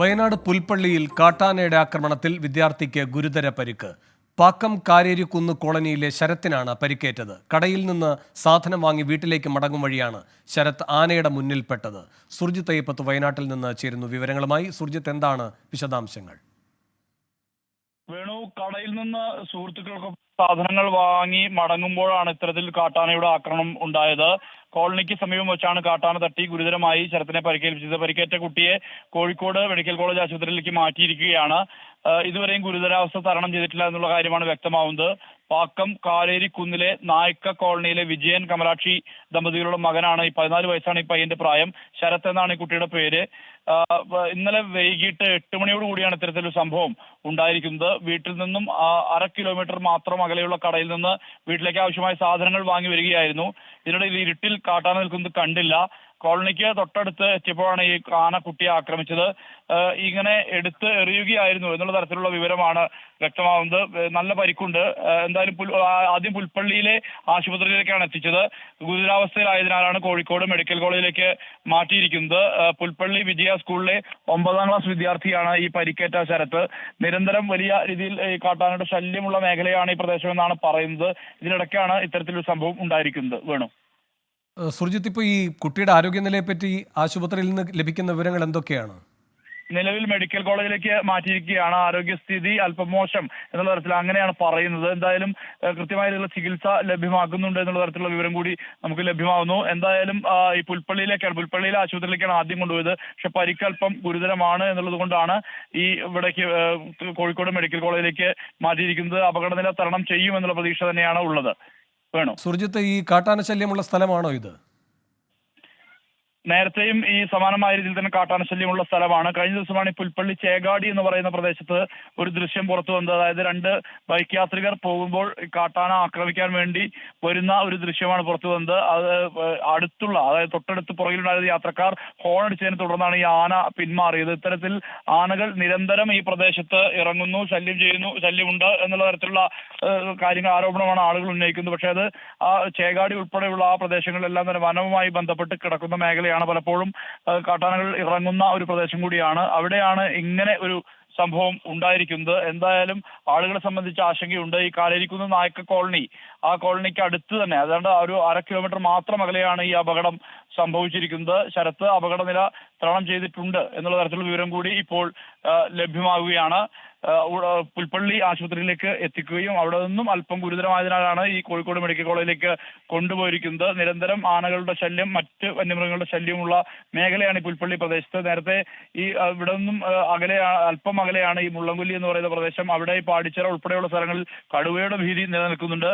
വയനാട് പുൽപ്പള്ളിയിൽ കാട്ടാനയുടെ ആക്രമണത്തിൽ വിദ്യാർത്ഥിക്ക് ഗുരുതര പരിക്ക്. പാക്കം കാരേരിക്കുന്ന് കോളനിയിലെ ശരത്തിനാണ് പരിക്കേറ്റത്. കടയിൽ നിന്ന് സാധനം വാങ്ങി വീട്ടിലേക്ക് മടങ്ങും വഴിയാണ് ശരത് ആനയുടെ മുന്നിൽപ്പെട്ടത്. സുർജിത്ത് അയ്യപ്പത്ത് വയനാട്ടിൽ നിന്ന് ചേരുന്നു വിവരങ്ങളുമായി. സുർജിത്ത് എന്താണ് വിശദാംശങ്ങൾ? വേണു കടയിൽ നിന്ന് സുഹൃത്തുക്കൾക്ക് സാധനങ്ങൾ വാങ്ങി മടങ്ങുമ്പോഴാണ് ഇത്തരത്തിൽ കാട്ടാനയുടെ ആക്രമണം ഉണ്ടായത്. കോളനിക്ക് സമീപം വെച്ചാണ് കാട്ടാന തട്ടി ഗുരുതരമായി ശരത്തിനെ പരിക്കേൽപ്പിച്ചത്. പരിക്കേറ്റ കുട്ടിയെ കോഴിക്കോട് മെഡിക്കൽ കോളേജ് ആശുപത്രിയിലേക്ക് മാറ്റിയിരിക്കുകയാണ്. ഇതുവരെയും ഗുരുതരാവസ്ഥ തരണം ചെയ്തിട്ടില്ല എന്നുള്ള കാര്യമാണ് വ്യക്തമാവുന്നത്. പാക്കം കാലേരി കുന്നിലെ നായ്ക്ക കോളനിയിലെ വിജയൻ കമലാക്ഷി ദമ്പതികളുടെ മകനാണ്. ഈ പതിനാല് വയസ്സാണ് ഈ പയ്യന്റെ പ്രായം. ശരത് എന്നാണ് ഈ കുട്ടിയുടെ പേര്. ഇന്നലെ വൈകിട്ട് എട്ട് മണിയോട് കൂടിയാണ് ഇത്തരത്തിലൊരു സംഭവം ഉണ്ടായിരിക്കുന്നത്. വീട്ടിൽ നിന്നും അര കിലോമീറ്റർ മാത്രം അകലെയുള്ള കടയിൽ നിന്ന് വീട്ടിലേക്ക് ആവശ്യമായ സാധനങ്ങൾ വാങ്ങി വരികയായിരുന്നു. ഇതിനിടയിൽ ഇരുട്ടിൽ കാട്ടാന നിൽക്കുന്നത് കണ്ടില്ല. കോളനിക്ക് തൊട്ടടുത്ത് എത്തിയപ്പോഴാണ് ഈ ആന കുട്ടിയെ ആക്രമിച്ചത് ഇങ്ങനെ എടുത്ത് എറിയുകയായിരുന്നു എന്നുള്ള തരത്തിലുള്ള വിവരമാണ് വ്യക്തമാവുന്നത്. നല്ല പരിക്കുണ്ട്. എന്തായാലും ആദ്യം പുൽപ്പള്ളിയിലെ ആശുപത്രിയിലേക്കാണ് എത്തിച്ചത്. ഗുരുതരാവസ്ഥയിലായതിനാലാണ് കോഴിക്കോട് മെഡിക്കൽ കോളേജിലേക്ക് മാറ്റിയിരിക്കുന്നത്. പുൽപ്പള്ളി വിജയ സ്കൂളിലെ ഒമ്പതാം ക്ലാസ് വിദ്യാർത്ഥിയാണ് ഈ പരിക്കേറ്റ ശരത്ത്. നിരന്തരം വലിയ രീതിയിൽ ഈ കാട്ടാനയുടെ ശല്യമുള്ള മേഖലയാണ് ഈ പ്രദേശമെന്നാണ് പറയുന്നത്. ഇതിനിടയ്ക്കാണ് ഇത്തരത്തിലൊരു സംഭവം ഉണ്ടായിരിക്കുന്നത്. വേണു. സുർജിത്ത് ഇപ്പോൾ ഈ കുട്ടിയുടെ ആരോഗ്യനിലയെ പറ്റി ആശുപത്രിയിൽ നിന്ന് ലഭിക്കുന്ന വിവരങ്ങൾ എന്തൊക്കെയാണ്? നിലവിൽ മെഡിക്കൽ കോളേജിലേക്ക് മാറ്റിയിരിക്കുകയാണ്. ആരോഗ്യസ്ഥിതി അല്പം മോശം എന്നുള്ള തരത്തിൽ അങ്ങനെയാണ് പറയുന്നത്. എന്തായാലും കൃത്യമായ രീതിയിലുള്ള ചികിത്സ ലഭ്യമാക്കുന്നുണ്ട് എന്നുള്ള തരത്തിലുള്ള വിവരം കൂടി നമുക്ക് ലഭ്യമാകുന്നു എന്തായാലും ഈ പുൽപ്പള്ളിയിലേക്കാണ് പുൽപ്പള്ളിയിലെ ആശുപത്രിയിലേക്കാണ് ആദ്യം കൊണ്ടുപോയത്. പക്ഷെ പരിക്കല്പം ഗുരുതരമാണ് എന്നുള്ളത് കൊണ്ടാണ് ഈ ഇവിടേക്ക് കോഴിക്കോട് മെഡിക്കൽ കോളേജിലേക്ക് മാറ്റിയിരിക്കുന്നത്. അപകടനില തരണം ചെയ്യും എന്നുള്ള പ്രതീക്ഷ തന്നെയാണ് ഉള്ളത്. വേണു? സുർജിത്ത് ഈ കാട്ടാന ശല്യമുള്ള സ്ഥലമാണോ ഇത്? നേരത്തെയും ഈ സമാനമായ രീതിയിൽ തന്നെ കാട്ടാനശല്യമുള്ള സ്ഥലമാണ്. കഴിഞ്ഞ ദിവസമാണ് ഈ പുൽപ്പള്ളി ചേകാടി എന്ന് പറയുന്ന പ്രദേശത്ത് ഒരു ദൃശ്യം പുറത്തു വന്നത്. അതായത് രണ്ട് ബൈക്ക് യാത്രികർ പോകുമ്പോൾ കാട്ടാന ആക്രമിക്കാൻ വേണ്ടി വരുന്ന ഒരു ദൃശ്യമാണ് പുറത്തു വന്നത്. അത് അടുത്തുള്ള അതായത് തൊട്ടടുത്ത് പുറകിലുണ്ടായിരുന്ന യാത്രക്കാർ ഹോൺ അടിച്ചതിനെ തുടർന്നാണ് ഈ ആന പിന്മാറിയത്. ഇത്തരത്തിൽ ആനകൾ നിരന്തരം ഈ പ്രദേശത്ത് ഇറങ്ങുന്നു ശല്യം ചെയ്യുന്നു ശല്യമുണ്ട് എന്നുള്ള തരത്തിലുള്ള കാര്യങ്ങൾ ആരോപണമാണ് ആളുകൾ ഉന്നയിക്കുന്നത്. പക്ഷേ അത് ആ ചേകാടി ഉൾപ്പെടെയുള്ള ആ പ്രദേശങ്ങളിലെല്ലാം തന്നെ വനവുമായി ബന്ധപ്പെട്ട് കിടക്കുന്ന മേഖലയാണ് പലപ്പോഴും കാട്ടാനകൾ ഇറങ്ങുന്ന ഒരു പ്രദേശം കൂടിയാണ്. അവിടെയാണ് ഇങ്ങനെ ഒരു സംഭവം ഉണ്ടായിരിക്കുന്നത്. എന്തായാലും ആളുകളെ സംബന്ധിച്ച് ആശങ്കയുണ്ട്. ഈ കാലേരിക്കുന്ന് നായക്ക കോളനി ആ കോളനിക്ക് അടുത്ത് തന്നെ അതാണ്ട് ആ ഒരു അര കിലോമീറ്റർ മാത്രം അകലെയാണ് ഈ അപകടം സംഭവിച്ചിരിക്കുന്നത്. ശരത്ത് അപകടനില തരണം ചെയ്തിട്ടുണ്ട് എന്നുള്ള തരത്തിലുള്ള വിവരം കൂടി ഇപ്പോൾ ആ, പുൽപ്പള്ളി ആശുപത്രിയിലേക്ക് എത്തിക്കുകയും അവിടെ നിന്നും അല്പം ഗുരുതരമായതിനാലാണ് ഈ കോഴിക്കോട് മെഡിക്കൽ കോളേജിലേക്ക് കൊണ്ടുപോയിരിക്കുന്നത്. നിരന്തരം ആനകളുടെ ശല്യം മറ്റ് വന്യമൃഗങ്ങളുടെ ശല്യമുള്ള മേഖലയാണ് ഈ പുൽപ്പള്ളി പ്രദേശത്ത്. നേരത്തെ ഈ ഇവിടെ നിന്നും അകലെ അല്പം അകലെയാണ് ഈ മുള്ളംകുല്ലി എന്ന് പറയുന്ന പ്രദേശം. അവിടെ ഈ പാടിച്ചിറ ഉൾപ്പെടെയുള്ള സ്ഥലങ്ങളിൽ കടുവയുടെ ഭീതി നിലനിൽക്കുന്നുണ്ട്.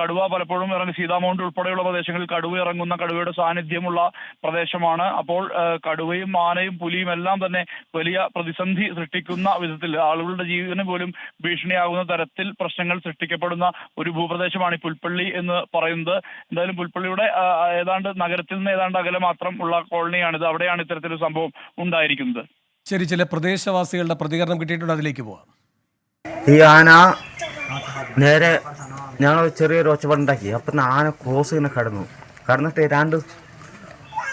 കടുവ പലപ്പോഴും ഇറങ്ങി സീതാമൗണ്ട് ഉൾപ്പെടെയുള്ള പ്രദേശങ്ങളിൽ കടുവ ഇറങ്ങുന്ന കടുവയുടെ സാന്നിധ്യമുള്ള പ്രദേശമാണ്. അപ്പോൾ കടുവയും ആനയും പുലിയും എല്ലാം തന്നെ വലിയ പ്രതിസന്ധി സൃഷ്ടിക്കുന്ന വിധത്തിൽ ആളുകളുടെ ജീവന് പോലും ഭീഷണിയാകുന്ന തരത്തിൽ പ്രശ്നങ്ങൾ സൃഷ്ടിക്കപ്പെടുന്ന ഒരു ഭൂപ്രദേശമാണ് ഈ പുൽപ്പള്ളി എന്ന് പറയുന്നത്. എന്തായാലും പുൽപ്പള്ളിയുടെ ഏതാണ്ട് നഗരത്തിൽ നിന്ന് ഏതാണ്ട് അകലെ മാത്രം ഉള്ള കോളനിയാണിത് അവിടെയാണ് ഇത്തരത്തിലൊരു സംഭവം ഉണ്ടായിരിക്കുന്നത്. ശരി ചില പ്രദേശവാസികളുടെ പ്രതികരണം കിട്ടിയിട്ടുണ്ട്. അതിലേക്ക് പോവാം. ഈ ആന നേരെ ഞങ്ങൾ ചെറിയൊരു ഒച്ചപ്പാടുണ്ടാക്കി അപ്പം ആന ക്രോസ് ഇങ്ങനെ കടന്നു. കടന്നിട്ട് രണ്ട്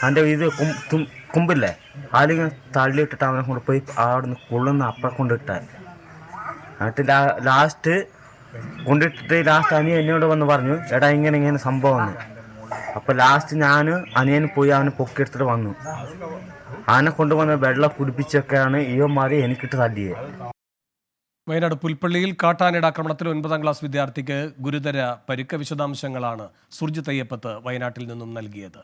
അതിന്റെ ഇത് കുമ്പില്ലേ? അതിലിങ്ങനെ തള്ളിയിട്ടിട്ട് അവനെ കൊണ്ട് പോയി അവിടെ നിന്ന് കൊള്ളുന്ന അപ്പുറം കൊണ്ടിട്ടെ എന്നിട്ട് ലാസ്റ്റ് കൊണ്ടിട്ടിട്ട് ലാസ്റ്റ് അനിയൻ എന്നോട് വന്ന് പറഞ്ഞു എടാ ഇങ്ങനെ ഇങ്ങനെ സംഭവം എന്ന്. അപ്പോൾ ലാസ്റ്റ് ഞാൻ അനിയൻ പോയി അവനെ പൊക്കിയെടുത്തിട്ട് വന്നു. ആനെ കൊണ്ടുവന്ന് വെള്ളം കുടിപ്പിച്ചൊക്കെയാണ് ഇവന്മാരെ എനിക്കിട്ട് തല്ലിയത് വയനാട് പുൽപ്പള്ളിയിൽ കാട്ടാനയുടെ ആക്രമണത്തിൽ ഒൻപതാം ക്ലാസ് വിദ്യാർത്ഥിക്ക് ഗുരുതര പരുക്ക വിശദാംശങ്ങളാണ് സുർജിത് അയ്യപ്പത്ത് വയനാട്ടിൽ നിന്നും നൽകിയത്.